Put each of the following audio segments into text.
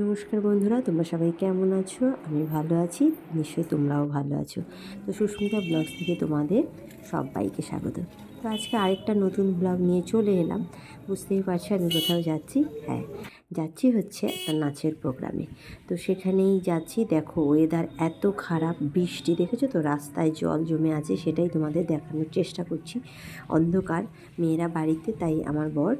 নমস্কার বন্ধুরা, তোমরা সবাই কেমন আছো? আমি ভালো আছি, নিশ্চয়ই তোমরাও ভালো আছো। তো সুস্মিতা ব্লগস থেকে তোমাদের সবাইকে স্বাগত। তো আজকে আরেকটা নতুন ব্লগ নিয়ে চলে এলাম। বুঝতেই পারছ, আমি কোথাও যাচ্ছি? হ্যাঁ যাচ্ছি হচ্ছে একটা নাচের প্রোগ্রামে। তো সেখানেই যাচ্ছি। দেখো ওয়েদার এত খারাপ, বৃষ্টি, দেখেছ তো? রাস্তায় জল জমে আছে, সেটাই তোমাদের দেখানোর চেষ্টা করছি। অন্ধকার, মেয়েরা বাড়িতে, তাই আমার বর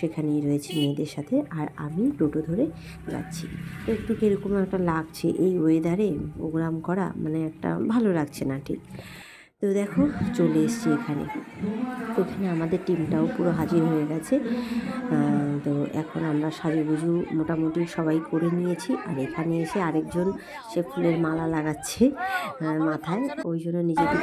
সেখানেই রয়েছে মেয়েদের সাথে আর আমি টোটো ধরে যাচ্ছি। তো একটু কীরকম একটা লাগছে এই ওয়েদারে প্রোগ্রাম করা মানে একটা ভালো লাগছে না ঠিক। তো দেখো, চলে এসছি এখানে। এখানে আমাদের টিমটাও পুরো হাজির হয়ে গেছে। তো এখন আমরা সাজুগুজু মোটামুটি সবাই করে নিয়েছি আর এখানে এসে আরেকজন সে ফুলের মালা লাগাচ্ছে মাথায়। ওই জন্য নিজেকে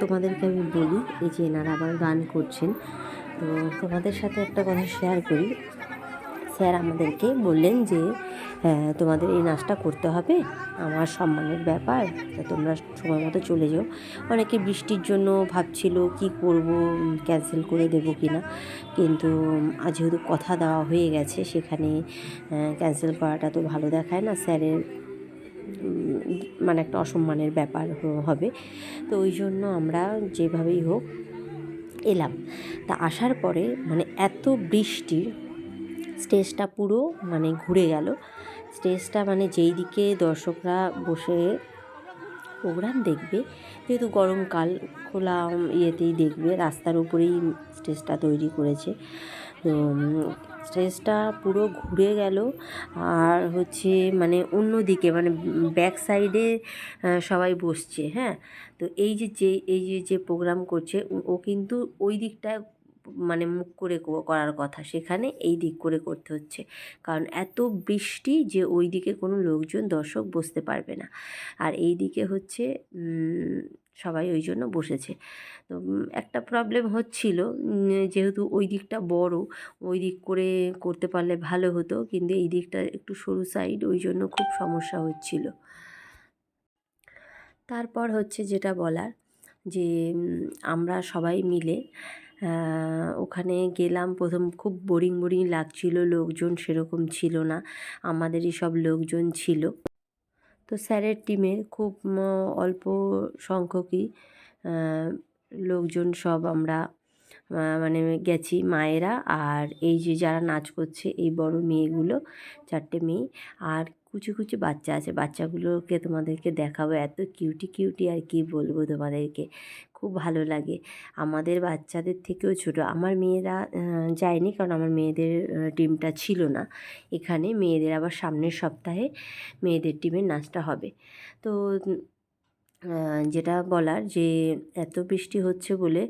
তোমাদেরকে আমি বলি, এই যে এনারা আবার গান করছেন, তো তোমাদের সাথে একটা কথা শেয়ার করি। স্যার আমাদেরকে বললেন যে তোমাদের এই নাচটা করতে হবে। আমার সম্মানের ব্যাপার তোমরা সময় মতো চলে যাও। অনেকে বৃষ্টির জন্য ভাবছিল কি করব ক্যান্সেল করে দেবো কি না। কিন্তু যেহেতু কথা দেওয়া হয়ে গেছে, সেখানে ক্যান্সেল করাটা তো ভালো দেখায় না। স্যারের মানে একটা অসম্মানের ব্যাপার হবে। তো ওই জন্য আমরা যেভাবেই হোক এলাম। তা আসার পরে মানে এত বৃষ্টি স্টেজটা পুরো মানে ঘুরে গেল। স্টেজটা মানে যেই দিকে দর্শকরা বসে প্রোগ্রাম দেখবে, যেহেতু গরমকাল খোলা ইয়েতেই দেখবে, রাস্তার উপরেই স্টেজটা তৈরি করেছে। তো স্টেজটা পুরো ঘুরে গেল। আর হচ্ছে মানে অন্য দিকে মানে ব্যাক সাইডে সবাই বসছে হ্যাঁ? তো এই যে যে, এই যে যে প্রোগ্রাম করছে, ও- কিন্তু ওই দিকটায় মানে মুখ করে করার কথা। সেখানে এই দিক করে করতে হচ্ছে। কারণ এত বৃষ্টি যে ওই দিকে কোনো লোকজন, দর্শক বসতে পারবে না। আর এই দিকে হচ্ছে সবাই ওই জন্য বসেছে। তো একটা প্রবলেম হচ্ছিল যেহেতু ওই দিকটা বড়, ওই দিক করে করতে পারলে ভালো হতো। কিন্তু এই দিকটা একটু সরু সাইড ওই জন্য খুব সমস্যা হচ্ছিল। তারপর হচ্ছে যেটা বলার, যে আমরা সবাই মিলে ওখানে গেলাম, প্রথম খুব বোরিং বোরিং লাগছিল, লোকজন সেরকম ছিল না, আমাদেরই সব লোকজন ছিল। তো স্যারের টিমের খুব অল্প সংখ্যকই লোকজন সব আমরা মানে গেছি মায়েরা, আর এই যে যারা নাচ করছে, এই বড় মেয়েগুলো, চারটে মেয়ে, আর কুচি কুচু বাচ্চা আছে। বাচ্চাগুলোকে তোমাদেরকে দেখাবো। এত কিউটি কিউটি আর কি বলব তোমাদেরকে? খুব ভালো লাগে। আমাদের বাচ্চাদের থেকেও ছোটো। আমার মেয়েরা যায়নি কারণ আমার মেয়েদের টিমটা ছিল না। এখানে মেয়েদের আবার সামনের সপ্তাহে মেয়েদের টিমের নাচটা হবে। তো যেটা বলার যে, এত বৃষ্টি হচ্ছে বলে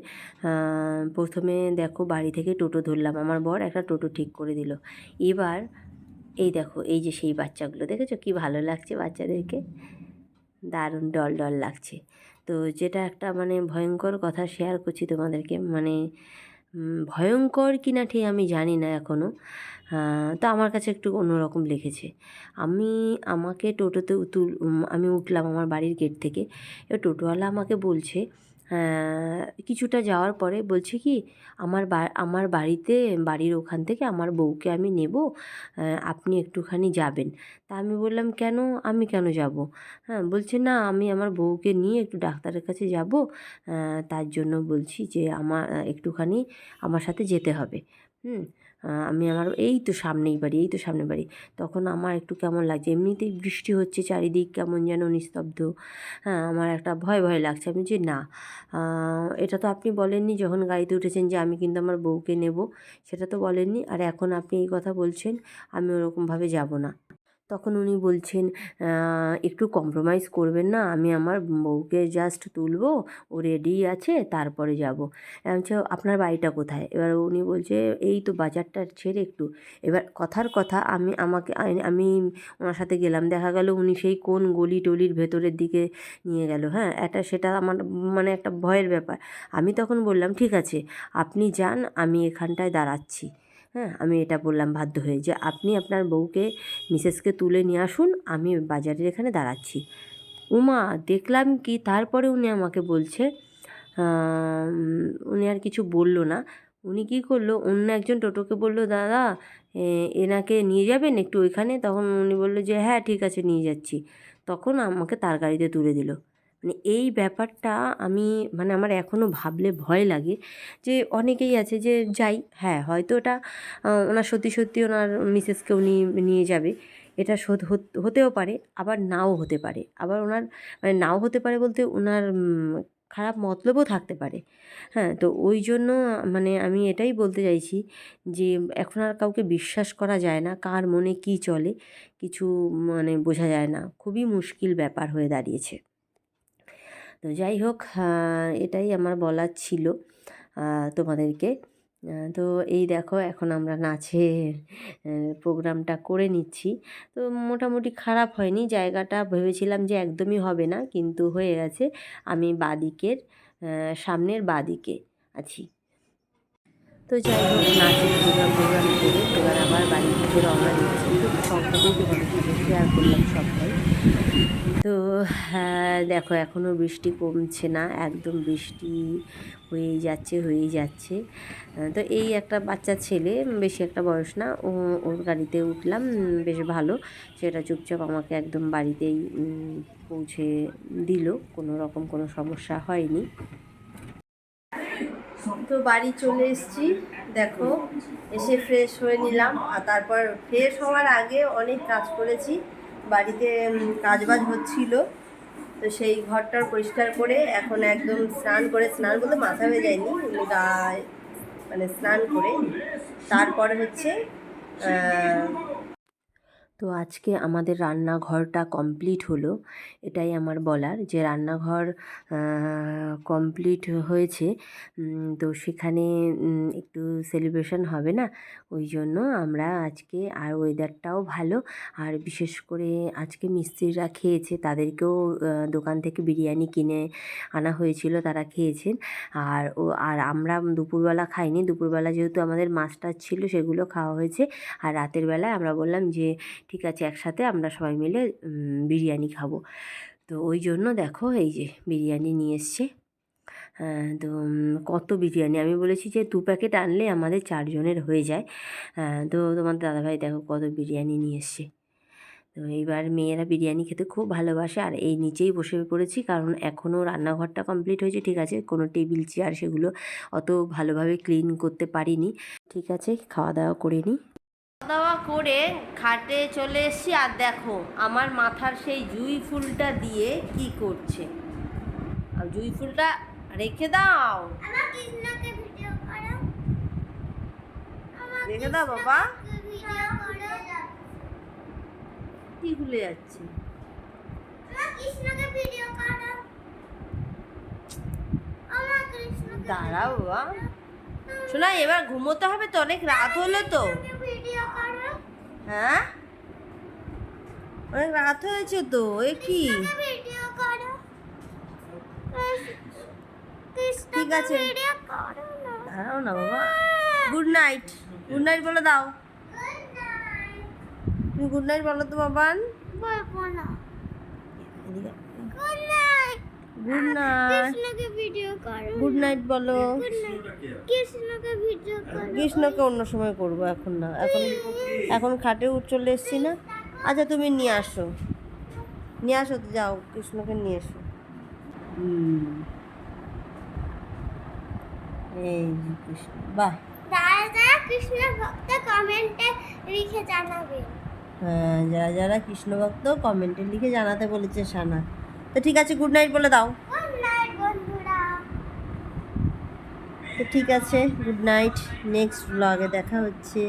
প্রথমে দেখো বাড়ি থেকে টোটো ধরলাম। আমার বর একটা টোটো ঠিক করে দিল। এবার এই দেখো, এই যে সেই বাচ্চাগুলো, দেখেছ কি ভালো লাগছে বাচ্চাদেরকে? দারুণ ডল ডল লাগছে। তো যেটা একটা মানে ভয়ঙ্কর কথা শেয়ার করছি তোমাদেরকে মানে ভয়ঙ্কর কি না ঠিক আমি জানি না এখনও তো আমার কাছে একটু অন্যরকম লেগেছে। আমি আমাকে টোটোতে তুল আমি উঠলাম আমার বাড়ির গেট থেকে। এবার টোটোওয়ালা আমাকে বলছে কিছুটা যাওয়ার পরে বলছে কি, আমার আমার বাড়িতে, বাড়ির ওখান থেকে আমার বউকে আমি নেব আপনি একটুখানি যাবেন। তা আমি বললাম, কেন? আমি কেন যাব? হ্যাঁ বলছে, না, আমি আমার বউকে নিয়ে একটু ডাক্তারের কাছে যাব তার জন্য বলছি যে আমার, একটুখানি আমার সাথে যেতে হবে। হুম আমি আমার এই তো সামনেই বাড়ি, এই তো সামনে বাড়ি। তখন আমার একটু কেমন লাগছে, এমনিতেই বৃষ্টি হচ্ছে, চারিদিক কেমন যেন নিস্তব্ধ। হ্যাঁ আমার একটা ভয় ভয় লাগছে। আমি যে না। এটা তো আপনি বলেননি যখন গাড়িতে উঠেছেন যে আমি কিন্তু আমার বউকে নেব, সেটা তো বলেননি। আর এখন আপনি এই কথা বলছেন, আমি ওরকমভাবে যাব না। তখন উনি বলছেন একটু কম্প্রোমাইজ করবেন না আমি আমার বউকে জাস্ট তুলবো ও রেডি আছে তারপরে যাব। বলছি, আপনার বাড়িটা কোথায়? এবার উনি বলছে এই তো বাজারটা ছেড়ে একটু। এবার কথার কথা আমি আমাকে আমি ওনার সাথে গেলাম দেখা গেল উনি সেই কোন গলি টলির ভেতরের দিকে নিয়ে গেল হ্যাঁ? এটা সেটা আমার মানে একটা ভয়ের ব্যাপার। আমি তখন বললাম ঠিক আছে আপনি যান আমি এখানটায় দাঁড়াচ্ছি। হ্যাঁ আমি এটা বললাম বাধ্য হয়ে যে আপনি আপনার বউকে, মিসেসকে তুলে নিয়ে আসুন, আমি বাজারের এখানে দাঁড়াচ্ছি। উমা, দেখলাম কি, তারপরে উনি আমাকে বলছে উনি আর কিছু বলল না। উনি কী করল, অন্য একজন টোটোকে বলল, দাদা এনাকে নিয়ে যাবেন একটু ওইখানে? তখন উনি বলল যে হ্যাঁ ঠিক আছে, নিয়ে যাচ্ছি। তখন আমাকে তার গাড়িতে তুলে দিল। মানে এই ব্যাপারটা আমি মানে আমার এখনও ভাবলে ভয় লাগে যে অনেকেই আছে যে যাই হ্যাঁ হয়তো এটা ওনার সত্যি সত্যি ওনার মিসেসকে উনি নিয়ে যাবে। এটা হতেও পারে, আবার নাও হতে পারে। আবার ওনার মানে নাও হতে পারে বলতে ওনার খারাপ মতলবও থাকতে পারে। হ্যাঁ তো ওই জন্য মানে আমি এটাই বলতে চাইছি যে এখন আর কাউকে বিশ্বাস করা যায় না, কার মনে কী চলে, কিছু মানে বোঝা যায় না। খুবই মুশকিল ব্যাপার হয়ে দাঁড়িয়েছে। তো যাই হোক এটাই আমার বলার ছিল তোমাদেরকে। তো এই দেখো, এখন আমরা নাচে প্রোগ্রামটা করে নিচ্ছি। তো মোটামুটি খারাপ হয়নি, জায়গাটা ভেবেছিলাম যে একদমই হবে না, কিন্তু হয়ে গেছে। আমি বাদিকের সামনের বাদিকে আছি। তো যাই হোক, নাচের প্রোগ্রাম প্রোগ্রাম করে এবার আবার বাড়ি থেকে রওনা দিচ্ছি সংক্ষেপেই তোমাদের সাথে শেয়ার করলাম সবটাই। তো হ্যাঁ দেখো এখনও বৃষ্টি কমছে না, একদম বৃষ্টি হয়েই যাচ্ছে হয়েই যাচ্ছে। তো এই একটা বাচ্চা ছেলে, বেশি একটা বয়স না, ও, ওর গাড়িতে উঠলাম, বেশ ভালো। সেটা চুপচাপ আমাকে একদম বাড়িতেই পৌঁছে দিল, কোনো রকম কোনো সমস্যা হয়নি। তো বাড়ি চলে এসেছি। দেখো, এসে ফ্রেশ হয়ে নিলাম। আর তারপর ফ্রেশ হওয়ার আগে অনেক কাজ করেছি। বাড়িতে কাজবাজ হচ্ছিল। তো সেই ঘরটার পরিষ্কার করে এখন একদম স্নান করে, স্নান বলতে মাথা হয়ে যায়নি এমনি গায়ে মানে স্নান করে। তারপরে হচ্ছে তো আজকে আমাদের রান্নাঘরটা কমপ্লিট হলো। এটাই আমার বলার যে রান্নাঘর কমপ্লিট হয়েছে। তো সেখানে একটু সেলিব্রেশন হবে না? ওই জন্য আমরা আজকে আর ওয়েদারটাও ভালো। আর বিশেষ করে আজকে মিস্ত্রিরা খেয়েছে। তাদেরকেও দোকান থেকে বিরিয়ানি কিনে আনা হয়েছিল, তারা খেয়েছেন। আর ও, আর আমরা দুপুরবেলা খাইনি। দুপুরবেলা যেহেতু আমাদের মাছ টাছ ছিল, সেগুলো খাওয়া হয়েছে। আর রাতের বেলায় আমরা বললাম যে ঠিক আছে, একসাথে আমরা সবাই মিলে বিরিয়ানি খাব। তো ওই জন্য দেখো এই যে বিরিয়ানি নিয়ে এসছে। তো কত বিরিয়ানি? আমি বলেছি যে দু প্যাকেট আনলে আমাদের চারজনের হয়ে যায়। তো তোমার দাদাভাই দেখো কত বিরিয়ানি নিয়ে এসছে। তো এইবার মেয়েরা বিরিয়ানি খেতে খুব ভালোবাসে। আর এই নিচেই বসে পড়েছি কারণ এখনও রান্নাঘরটা কমপ্লিট হয়েছে, ঠিক আছে? কোনো টেবিল, চেয়ার সেগুলো অত ভালোভাবে ক্লিন করতে পারিনি। ঠিক আছে, খাওয়া দাওয়া করে নিই। দাওয়া করে খাটে চলে এসেছি আর দেখো আমার মাথার সেই জুই ফুলটা দিয়ে কি করছে। জুই ফুলটা রেখে দাও। রেখে দাও বাবা। কি ভুলে যাচ্ছে? দাঁড়াও বাবা। শোনা এবার ঘুমোতে হবে তো অনেক রাত হলো তো। হ্যাঁ? অনেক রাত হয়েছে তো এ কি? ঠিক আছে। না। দাঁড়াও না বাবা। গুড নাইট গুড নাইট বলে দাও। তুমি গুড নাইট বলো তো বাবান। বলব না। গুড নাইট গুড নাইট কৃষ্ণকে ভিডিও করো। গুড নাইট বলো। কৃষ্ণকে ভিডিও করো। কৃষ্ণকে অন্য সময় করব এখন না এখন এখন খাটে উঠ চলে এসছি না। আচ্ছা তুমি নিয়ে আসো। নিয়ে আসো তো যাও কৃষ্ণকে নিয়ে এসো। এই যে কৃষ্ণ বাহ। যারা যারা কৃষ্ণ ভক্ত কমেন্টে লিখে জানাবে। হ্যাঁ যারা যারা কৃষ্ণ ভক্ত কমেন্টে লিখে জানাতে বলেছে সানা। তো ঠিক আছে গুড নাইট বলে দাও। তো ঠিক আছে গুড নাইট নেক্সট ব্লগে দেখা হচ্ছে।